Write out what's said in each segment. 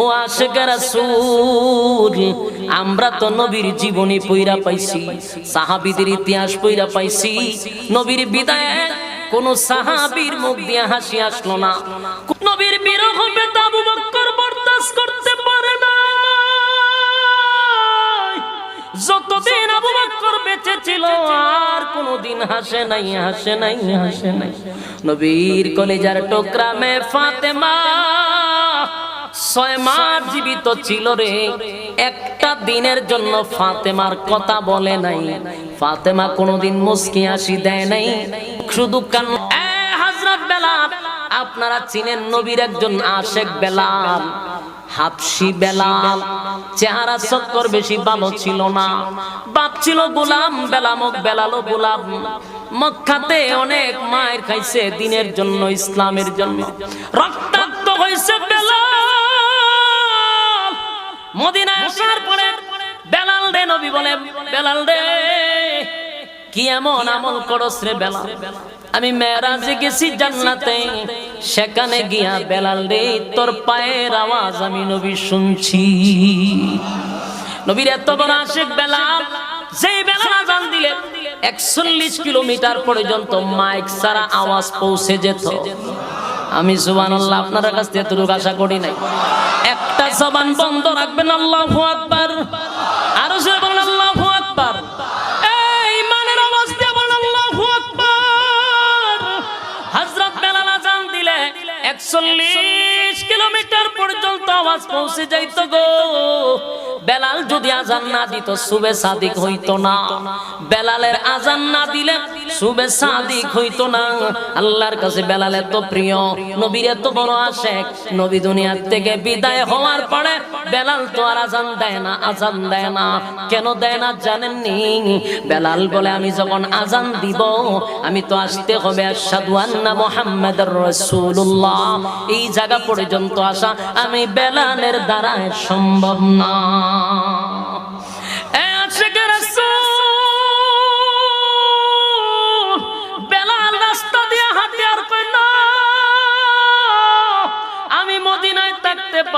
ও আশেকের রাসূল, আমরা তো নবীর জীবনী পইরা পাইছি, সাহাবীদের ইতিহাস পইরা পাইছি, নবীর বিদায়ে কোন সাহাবীর মুখ দিয়ে হাসি আসলো না। নবীর বিরহ বেতা আবু বকর বরদাস্ত করতে পারে না। যতদিন আবু বকর বেঁচে ছিল, আর কোনদিন হাসে নাই হাসে নাই হাসে নাই। নবীর কলেজার টুকরা মে ফাতেমা জীবিত ছিল রে। একটা দিনের জন্য ফাতেমার কথা বলে নাই। ফাতেমা মুস্কি হাসি দেয় নাই। শুধু কান বেলাল, আপনারা চিনেন নবীর একজন আশেক বেলাল, হাফসি বেলাল। চেহারা চক্কর বেশি ভালো ছিল না। বাপ ছিল গোলাম বেলামক বেলালো গোলাম। অনেক মায়ের খাইছে দিনের জন্য, ইসলামের জন্য। রক্তাক্ত হয়েছে বেলাল। মদিনায় আসার পরে বেলাল রে নবী বলে বেলাল রে কি এমন আমল করস রে বেলাল? আমি মেরাজে গেছি জান্নাতে সেখানে গিয়া বেলাল রে তোর পায়ের আওয়াজ আমি নবী শুনছি। নবীর এত বড় আশেক বেলাল যেই বেলাল আজান দিলে একচল্লিশ কিলোমিটার পর্যন্ত মাইক সারা আওয়াজ পৌঁছে যেত। আমি সুবান আল্লাহ আপনার কাছ থেকে এতটুকু আশা করি নাই। একটা জবান বন্ধ রাখবেন, আল্লাহ আকবার। আরও জোরে বলেন, আল্লাহ আকবার। এই ইমানের আওয়াজ দিয়ে বলেন, আল্লাহ আকবার। হযরত বেলাল দিলে 41 কিলোমিটার পর্যন্ত আওয়াজ পৌঁছে যাইতো গো। বেলাল যদি আজান না দিত সুবে সাদিক হইতো না। বেলালের আজান না দিলে সুবে সাদিক হইতো না। আল্লাহর কাছে বেলাল এত প্রিয়, নবীর এত বড় আশেক। নবী দুনিয়ার থেকে বিদায় হওয়ার পরে বেলাল তো আর আজান দেয় না, আজান দেয় না। কেন দেয় না জানেননি? বেলাল বলে, আমি যখন আজান দিব, আমি তো আসতে হবে আশহাদু আন্না মুহাম্মাদুর রাসূলুল্লাহ। এই জায়গা পর্যন্ত আসা আমি বেলালের দ্বারা সম্ভব না।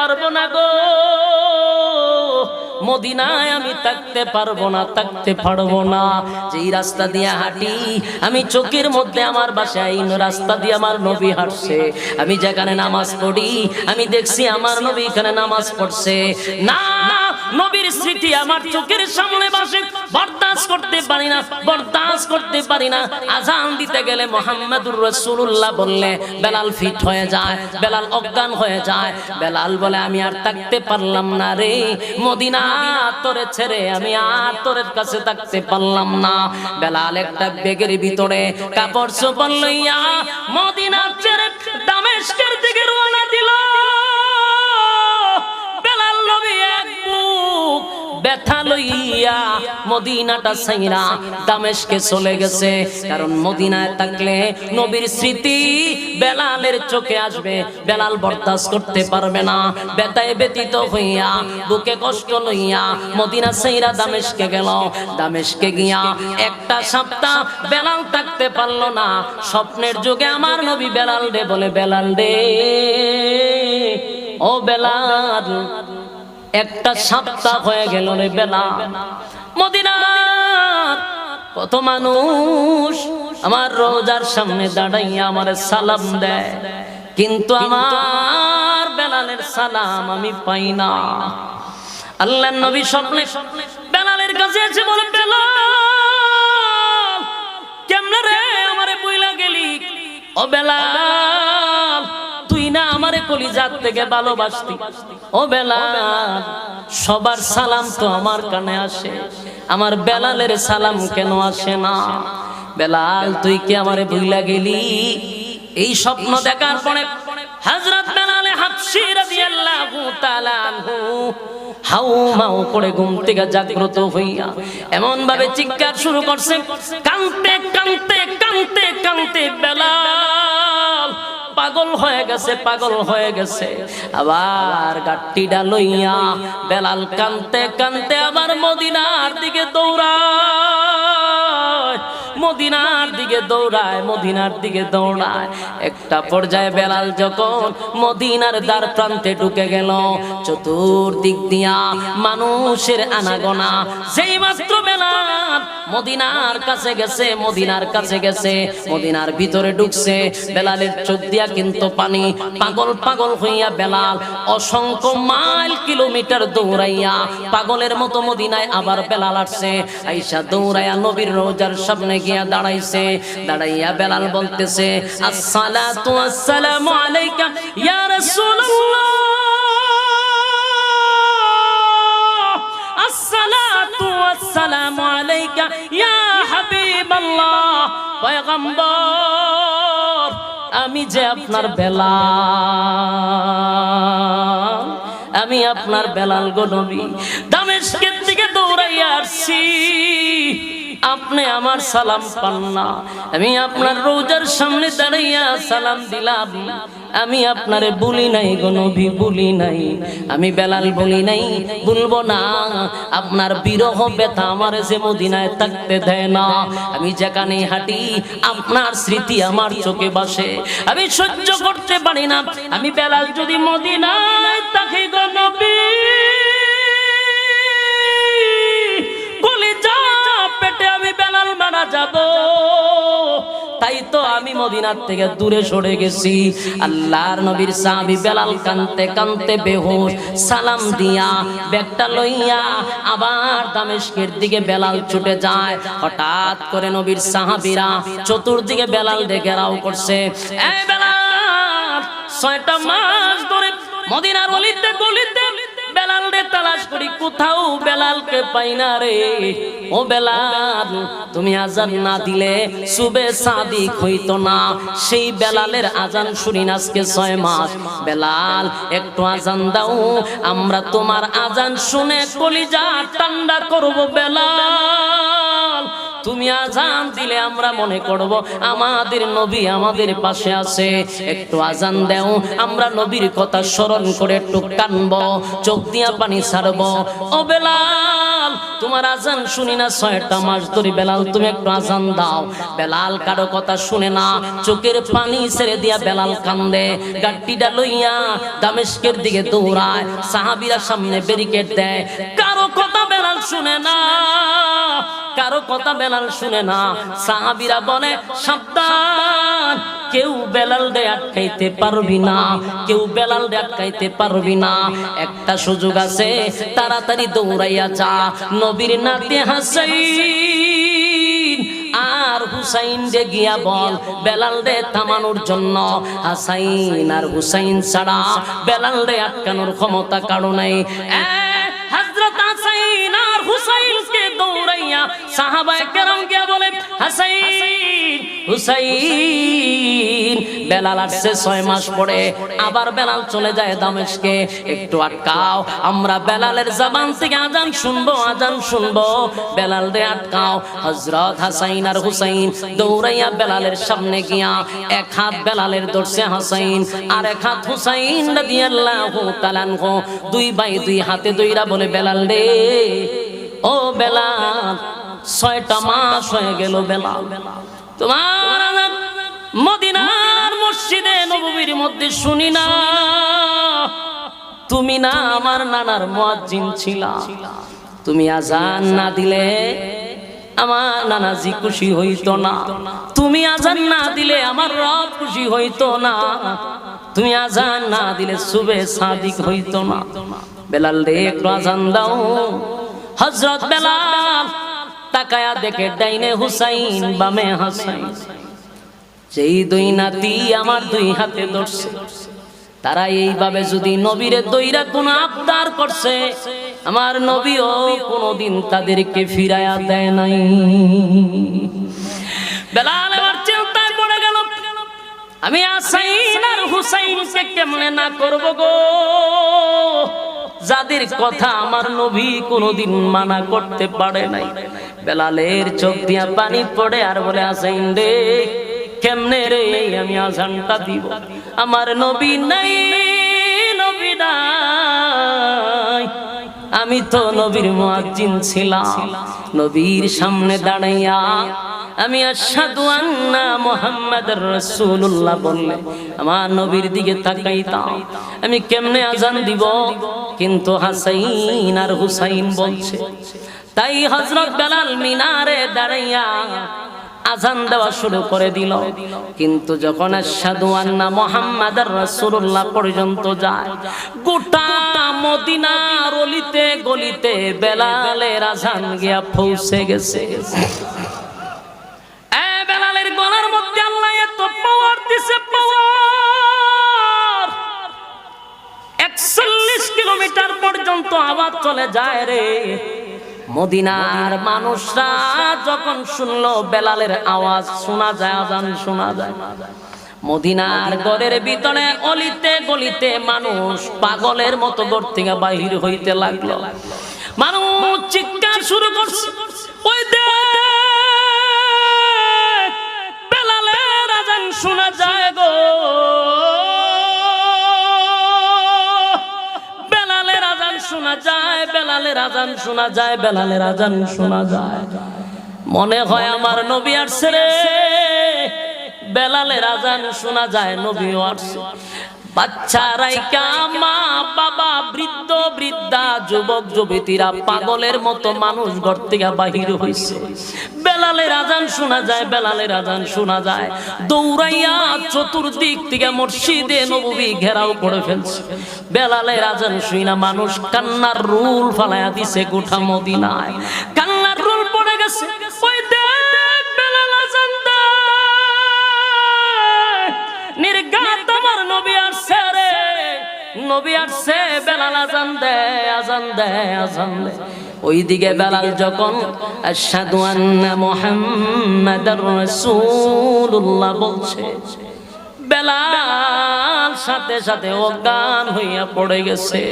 পারব না গো। মদিনায় আমি থাকতে পারব না, থাকতে পারব না। যেই রাস্তা দিয়ে হাঁটি, আমি চোখের মধ্যে আমার বাসায় রাস্তা দিয়ে আমার নবী হাঁটছে। আমি যেখানে নামাজ পড়ি, আমি দেখছি আমার নবী এখানে নামাজ পড়ছে। না, নবীর স্মৃতি আমার চোখের সামনে বসে বরদাস্ত করতে পারি না বরদাস্ত করতে পারি না। আজান দিতে গেলে মোহাম্মদুর রসুল্লাহ বললে, বেলাল ফিট হয়ে যায়, বেলাল অজ্ঞান হয়ে যায়। বেলাল বলে, আমি আর থাকতে পারলাম না রে, মদিনা তোরে ছেড়ে আমি আর তোরের কাছে থাকতে পারলাম না। বেলাল একটা বেগের ভিতরে কাপড় চোপড় লইয়া মদিনা ছেড়ে দামেস্কের দিকে রওনা দিল। ব্যথা লইয়া মদিনাটা সাইরা দামেশকে চলে গেছে। কারণ মদিনায় থাকলে নবীর স্মৃতি বেলালের চোখে আসবে। বেলাল বরদাস্ত করতে পারবে না। ব্যথায় ব্যতীত হইয়া, বুকে কষ্ট লইয়া মদিনা সাইরা দামেশকে গেল। দামেশকে গিয়া একটা সপ্তাহ বেলাল থাকতে পারল না। স্বপ্নের যুগে আমার নবী বেলাল রে বলে, বেলাল রে, ও বেলাল একটা সপ্তাহ হয়ে গেল রে বেলা। মদিনার কত মানুষ আমার রোজার সামনে দাঁড়াইয়া আমার সালাম দেয়। কিন্তু আমার বেলালের সালাম আমি পাই না। আল্লাহ নবী স্বপ্নে বেলালের কাছে এসে বলে, বেলাল, কেমনে রে আমারে বইলা গেলি? ও বেলাল আমারে কলিজাত থেকে ভালোবাসতি। ও বেলাল সবার সালাম তো আমার কানে আসে। আমার বেলালের সালাম কেন আসে না? বেলাল, তুই কি আমারে ভুইলা গেলি? এই স্বপ্ন দেখার পরে হযরত বেলালে হাবশি রাদিয়াল্লাহু তাআলা আনহু হাউ মাউ করে ঘুম থেকে জাগ্রত হইয়া এমন ভাবে চিৎকার শুরু করছে, কাঁদতে কাঁদতে কাঁদতে কাঁদতে বেলাল পাগল হয়ে গেছে, পাগল হয়ে গেছে। আবার গাট্টিটা লইয়া বেলাল কানতে কানতে আবার মদিনার দিকে দৌড়ায়। মদিনার দিকে দৌড়ায়, মদিনার দিকে দৌড়ায়। একটা পর্যায়ে বেলাল যখন মদিনার দ্বার প্রান্তে ঢুকে গেল, চতুর্দিক দিয়া মানুষের আনাগোনা। যেই মাত্র বেলাল মদিনার কাছে গেছে, মদিনার কাছে গেছে, মদিনার ভিতরে ঢুকছে। বেলালের চোখ দিয়া কিন্তু পানি পাগল পাগল হইয়া বেলাল অসংখ্য মাইল কিলোমিটার দৌড়াইয়া পাগলের মতো মদিনায় আবার বেলাল আসছে। আইসা দৌড়াইয়া নবীর রোজার সামনে গিয়া দাঁড়াইছে, দাঁড়াইয়া বেলাল বলতেছে, আসসালাতু আলাইকা ইয়া রাসূলুল্লাহ, আসসালাতু আলাইকা ইয়া হাবিবাল্লাহ, পয়গম্বর, আমি যে আপনার বেলাল, আমি আপনার বেলাল গো নবী দামেশকের দিকে দৌড়াইয়া আসছি। আপনি আমার সালাম পান না। আমি আপনার রোজার সামনে দাঁড়াইয়া সালাম দিলাম। আমি আপনারে বলি নাই গো নবী, বলি নাই। আমি বেলাল বলি নাই, বলব না। আপনার বিরহ ব্যথা আমার যে মদিনায় থাকতে দেয় না। আমি যেখানে হাঁটি, আপনার স্মৃতি আমার চোখে বাসে। আমি সহ্য করতে পারি না। আমি বেলাল যদি মদিনায় থাকি গো বেলাল মারা যাব। তাই তো আমি মদিনার থেকে দূরে সরে গেছি। আল্লাহর নবীর সাহাবী বেলাল কানতে কানতে বেহুশ সালাম দিয়া ব্যাগটা লইয়া আবার দামেশকের দিকে বেলাল ছুটে যায়। হঠাৎ করে নবীর সাহাবীরা চতুর্দিকে বেলাল দেখে রাও করছে। এই বেলাল, ছয়টা মাস ধরে মদিনার অলিতে গলিতে বেলাল রে তালাশ করি, কোথাও বেলালকে পাই না রে। ও বেলাল, তুমি আজান না দিলে সুবে সাদিক হইতো না। সেই বেলালের আজান শুনি আজকে ছয় মাস। বেলাল, একটু আজান দাও, আমরা তোমার আজান শুনে কলিজা ঠান্ডা করব বেলাল। তুমি আজান দিলে আমরা মনে করব আমাদের নবী আমাদের পাশে আছে। একটু আজান দেও, আমরা নবীর কথা স্মরণ করে একটু কানব চোখ দিয়া পানি ছাড়ব। ও বেলাল, তোমার আজান শুনি না ছয়টা মাস ধরে। বেলাল, তুমি একটু আজান দাও। বেলাল কারও কথা শুনে না, চোখের পানি ছেড়ে দিয়া বেলাল কান্দে। গাট্টিটা লইয়া দামেশকের দিকে দৌড়ায়, সাহাবিরা সামনে ব্যারিকেড দেয়। কথা বেলাল শুনে না। কারও কথা বেলাল শুনে না। সাহাবিরা বলে, সাবধান, কেউ বেলাল রে আটকাইতে পারবি না। কেউ বেলাল রে আটকাইতে পারবি না। একটা সুযোগ আছে, তাড়াতাড়ি দৌড়াইয়া যা। নবীর নাতে হাসাইন আর হুসাইন রে গিয়া বল বেলাল রে থামানোর জন্য হাসাইন আর হুসাইন ছাড়া বেলাল রে আটকানোর ক্ষমতা কারও নাই। দৌড়াইয়া সাহাবায়ে কেরাম গিয়া বলে, হাসাইন, হুসাইন, বেলাল আসছে ছয় মাস পরে, আবার বেলাল চলে যায় দামেশকে। একটু আটকাও, আমরা বেলালের জবান থেকে আজান শুনব আজান শুনব। বেলাল রে আটকাও, হযরত হাসাইন আর হুসাইন দৌড়াইয়া বেলালের সামনে গিয়া এক হাত বেলালের ধরছে হাসাইন, আর এক হাত হুসাইন রাদিয়াল্লাহু তাআলা দুই ভাই দুই হাতে দইরা বলে, বেলাল রে ও বেলা ছয়টা মাস হয়ে গেল বেলা তোমার মদিনার মসজিদে নববীর মধ্যে শুনি না। তুমি না আমার নানার মুয়াজ্জিন ছিলা। তুমি আজান না দিলে আমার নানাজি খুশি হইতো না। তুমি আজান না দিলে আমার রব খুশি হইতো না। তুমি আজান না দিলে সুবে সাদিক হইতো না। বেলাল রে, একটু আজান দাও। হজরত বেলাল তাকায়া দেখে ডাইনে হুসাইন, বামে হাসাইন। যেই দুই নাতি আমার দুই হাতে ধরছে। তারা এইভাবে যদি নবীরে দইরা কোন আবদার করছে, আমার নবীও কোনোদিন তাদেরকে ফিরায়া দেয় নাই। বেলাল এবার চিন্তায় পড়ে গেল, আমি আসাইন আর হুসাইনকে কেমনে না করব গো? যাদের কথা আমার নবী কোনোদিন মানা করতে পারে নাই। বেলালের চোখ দিয়া পানি পড়ে আর বলে আসাইন রে, কেমনে রে, আমি আজানটা দিব। আমার নবী নাই নবী নাই। আমি তো নবীর মুয়াজ্জিন ছিলাম। নবীর সামনে দাঁড়াইয়া আমি আশহাদু আন্না মুহাম্মাদুর বললে, আমার নবীর দিকে তাকাইতাম। আমি কেমনে আজান দিব? কিন্তু হাসাইন আর হুসাইন বলছে, তাই হযরত বেলাল মিনারে দাঁড়াইয়া আজান দেওয়া শুরু করে দিল। কিন্তু যখন আশহাদু আন্না মুহাম্মাদুর রাসূলুল্লাহ পর্যন্ত যায়, গোটা মদিনার অলিতে গলিতে বেলালের আজান গিয়া পৌঁছে গেছে। এত পাওয়ার দিছে পাওয়ার একচল্লিশ কিলোমিটার পর্যন্ত আওয়াজ চলে যায় রে। মদিনার মানুষরা যখন শুনলো, বেলালের আওয়াজ শোনা যায়, আজান শোনা যায়। মদিনার ঘরের ভিতরে অলিতে গলিতে মানুষ পাগলের মতো ঘর থেকে বাহির হইতে লাগল। মানুষ চিৎকার শুরু করছে, ওই শোনা যায় গো। বেলালের আজান শোনা যায়, বেলালের আজান শোনা যায়, বেলালের আজান শোনা যায়। মনে হয় আমার নবী আসছে রে। বেলালের আজান শোনা যায় নবী আসছে। পাগলের মতো মানুষ ঘর থেকে বাহির হইছে। বেলালের আজান শোনা যায়, বেলালের আজান শোনা যায়। দৌড়াইয়া চতুর্দিক থেকে মসজিদে নবী ঘেরাও করে ফেলছে। বেলালের আজান শুই না মানুষ, কান্নার রুল ফালাইয়া দিছে গোঠা মদিনায়। কান্নার রুল পড়ে গেছে। নবী আসছে, বেলাল আজান দেয় আজান দেয় আজান দেয় ওইদিকে বেলাল যখন, আশহাদু আন্না মুহাম্মাদার রাসূলুল্লাহ বলছে, বেলাল সাথে সাথে অজ্ঞান হইয়া পড়ে গেছে।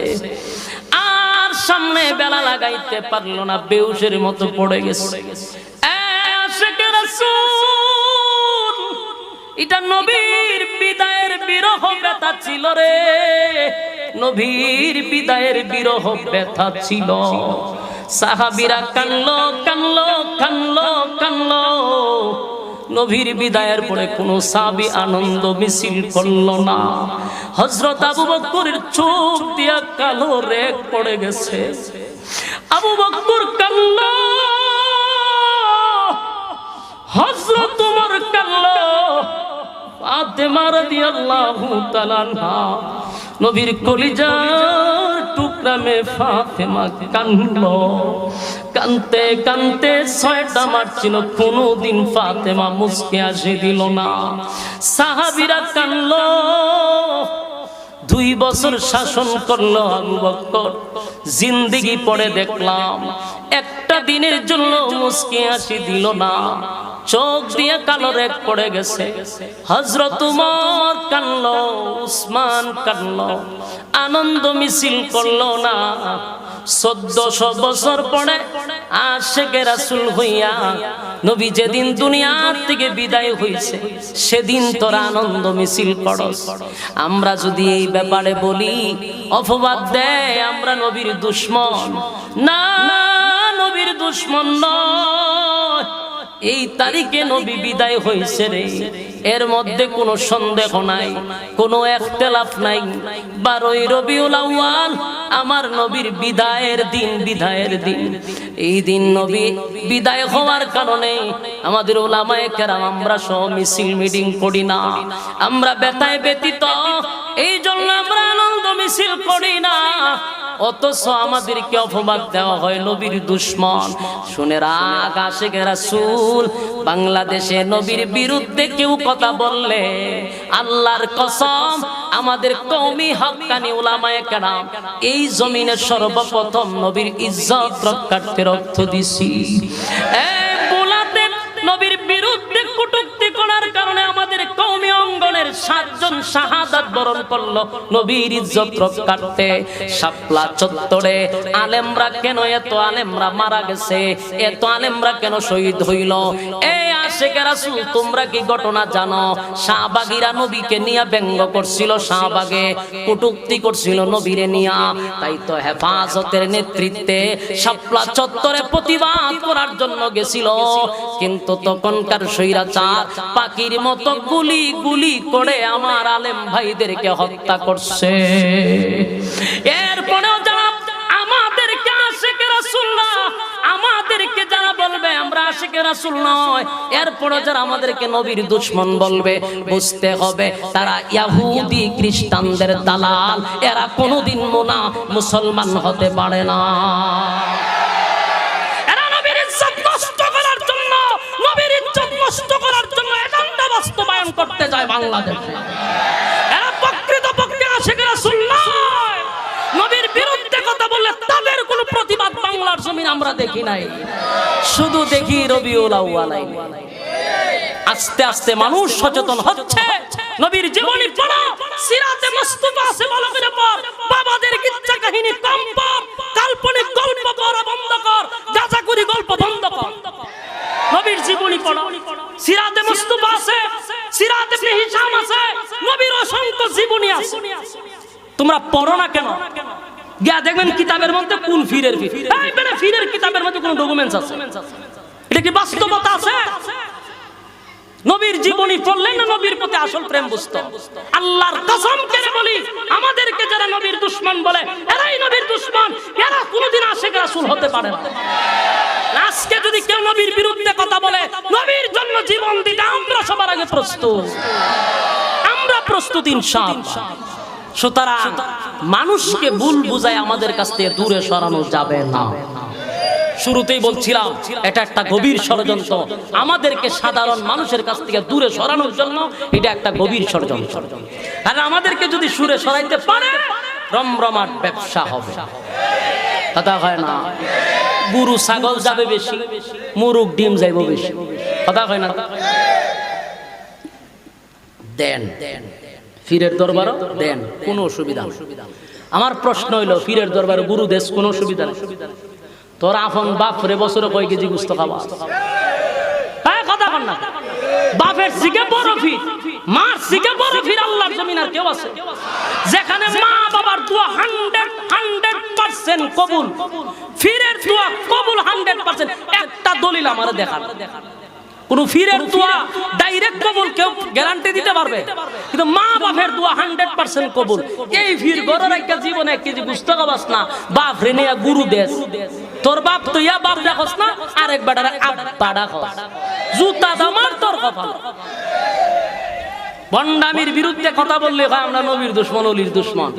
আর সামনে বেলা লাগাইতে পারল না বেউসের মতো পড়ে গেছে। এটা নবীর বিদায়ের বিরহ ব্যথা ছিল রে। নবীর বিদায়ের বিরহ ব্যথা ছিল। সাহাবিরা কানলো কানলো কানলো কানলো। নবীর বিদায়ের পরে কোনো সাবি আনন্দ মিছিল করল না। হজরত আবু বকরের চোখ দিয়া কালো রেখ পড়ে গেছে। আবু বকর কান্না হজরত উমর কাল্লো ফাতেমা রাদিয়াল্লাহু তাআলা আনহা। নবীর কলিজার টুকরা মে ফাতেমা কানলো কানতে কানতে ছয়টা মারছিল কোনোদিন ফাতেমা মুসকে আসে দিল না। সাহাবিরা কানলো দুই বছর শাসন করল আবু বকর জিন্দিগি পড়ে দেখলাম, একটা দিনের জন্য মুসকে আসি দিল না। চোখ দিয়ে কালো রেখ পড়ে গেছে। হজরত উমর কানলো, উসমান কানলো, আনন্দ মিছিল করল না। চোদ্দশো বছর পরে আশেকে রাসুল হইয়া নবী যেদিন দুনিয়ার থেকে বিদায় হইছে, সেদিন তোরা আনন্দ মিছিল করস। আমরা যদি এই ব্যাপারে বলি, অপবাদ দেয় আমরা নবীর দুশ্মন। না, নবীর দুশ্মন নয়। এই তারিখে নবী বিদায় হয়েছে রে। এর মধ্যে কোনো সন্দেহ নাই, কোনো একতেলাফ নাই। বারোই রবিউল আউয়াল আমার নবীর বিদায়ের দিন বিদায়ের দিন। এই দিন নবী বিদায় হওয়ার কারণে আমাদের ওলামায়ে কেরাম আমরা সহ মিছিল, মিটিং করি না। আমরা বেতায় ব্যতীত এই জন্য আমরা আনন্দ মিছিল করি না। অথচ আমাদেরকে অপবাদ দেওয়া হয় নবীর দুশ্মন। শুনে রাগ আশেখ রাসূল, বাংলাদেশে নবীর বিরুদ্ধে কেউ কথা বললে আল্লাহর কসম, আমাদের কওমি হক্কানি উলামায়ে কেরাম, এই জমিনে সর্বপ্রথম নবীর ইজ্জত রক্ষার্থে রক্ত দিছি। নবীর বিরুদ্ধে কটূক্তি করার কারণে আমাদের সাতজন শাহাদাত বরণ করল। নবীর ইজ্জত রক্ষার্থে শাপলা চত্বরে আলেমরা কেন, এত আলেমরা মারা গেছে, এত আলেমরা কেন শহীদ হইল? এই তোমরা কি ঘটনা জানো? নবীকে নিয়ে ব্যঙ্গ করছিল শাহবাগে, কটূক্তি করছিল নবীরে নিয়া। তাই তো হেফাজতের নেতৃত্বে শাপলা চত্বরে প্রতিবাদ করার জন্য গেছিল। কিন্তু তখনকার স্বৈরাচার পাখির মতো গুলি গুলি করে আমার আলেম ভাইদেরকে হত্যা করছে। বলবে আমরা রাসূল নয়। এরপরও যারা আমাদেরকে নবীর বলবে, বুঝতে হবে তারা ইয়াহুদি খ্রিস্টানদের দালাল। এরা কোনোদিন মোনা মুসলমান হতে পারে না। করতে যায় বাংলাদেশে। এরা প্রকৃত পক্ষে আশেকে রাসূল নয়। নবীর বিরুদ্ধে কথা বললে তাদের কোনো প্রতিবাদ বাংলার জমিন আমরা দেখি নাই। শুধু দেখি রবিউল আউয়াল আইলে। আস্তে আস্তে মানুষ সচেতন হচ্ছে। নবীর জীবনী পড়ো, সিরাতে মুস্তাফা আছে বলো করে পড় বাবাদের কিচ্ছা কাহিনী কম ইবনে হিশাম আছে, নবীর অসংখ্য জীবনী আছে। তোমরা পড়ো না কেন? গিয়া দেখবেন কিতাবের মধ্যে কোন ফিরের ফির। ফিরের কিতাবের মধ্যে কোন ডকুমেন্টস আছে? এটা কি বাস্তবতা আছে? নবীর জীবনী পড়লেন না নবীর প্রতি আসল প্রেম বুঝতো? আল্লাহর কসম করে বলি, আমাদেরকে যারা নবীর দুশ্মন বলে, এরাই নবীর দুশ্মন। এরা কোনোদিন আশেক রাসূল হতে পারে না। আজকে যদি কেউ নবীর বিরুদ্ধে কথা বলে, নবীর জন্য জীবন দিতে আমরা সবার আগে প্রস্তুত। আমরা প্রস্তুত সুতরাং মানুষকে ভুল বুঝায় আমাদের কাছ থেকে দূরে সরানো যাবে না। শুরুতেই বলছিলাম, এটা একটা গভীর ষড়যন্ত্র। আমাদেরকে সাধারণ মানুষের কাছ থেকে দূরে সরানোর জন্য এটা একটা গভীর ষড়যন্ত্র। আর আমাদেরকে যদি সুরে সরাইতে পারে, রমরমাট ব্যবসা হবে। কথা হয় না? গরু, ছাগল যাবে বেশি, মুরুগ, ডিম যাইব বেশি। কথা হয় না? দেন, ফিরের দরবারও দেন, কোনো অসুবিধা। আমার প্রশ্ন হইল, ফিরের দরবারে গুরু দেশ, কোনো অসুবিধা নেই? তোর আফন বাপ রে বছরে কয় কেজি গুস্ত খাবা হ্যাঁ কথা কন না। বাপের সিকে বড় ফির মার সিকে বড় ফির আল্লাহর জমিন আর কেউ আছে? যেখানে মা বাবার দোয়া হান্ড্রেড হান্ড্রেড পার্সেন্ট কবুল ফিরের দোয়া কবুল হান্ড্রেড পার্সেন্ট একটা দলিল আমার দেখান। কোন ফিরের দোয়া ডাইরেক্ট কবুল কেউ গ্যারান্টি দিতে পারবে? কিন্তু মা বাপের দোয়া হান্ড্রেড পার্সেন্ট কবুল। এই ফির গরের একটা জীবনে এক কেজি বুঝতে পারস না বাপ রে নিয়া গুরু দেশ। তোর বাপ তুইয়া বাপ দেখস না, আরেক বেটারে আব্বা ডাকস। জুতা দামার তোর কপাল। ভণ্ডামির বিরুদ্ধে কথা বললে আমরা নবীর দুশ্মন, অলির দুশ্মন।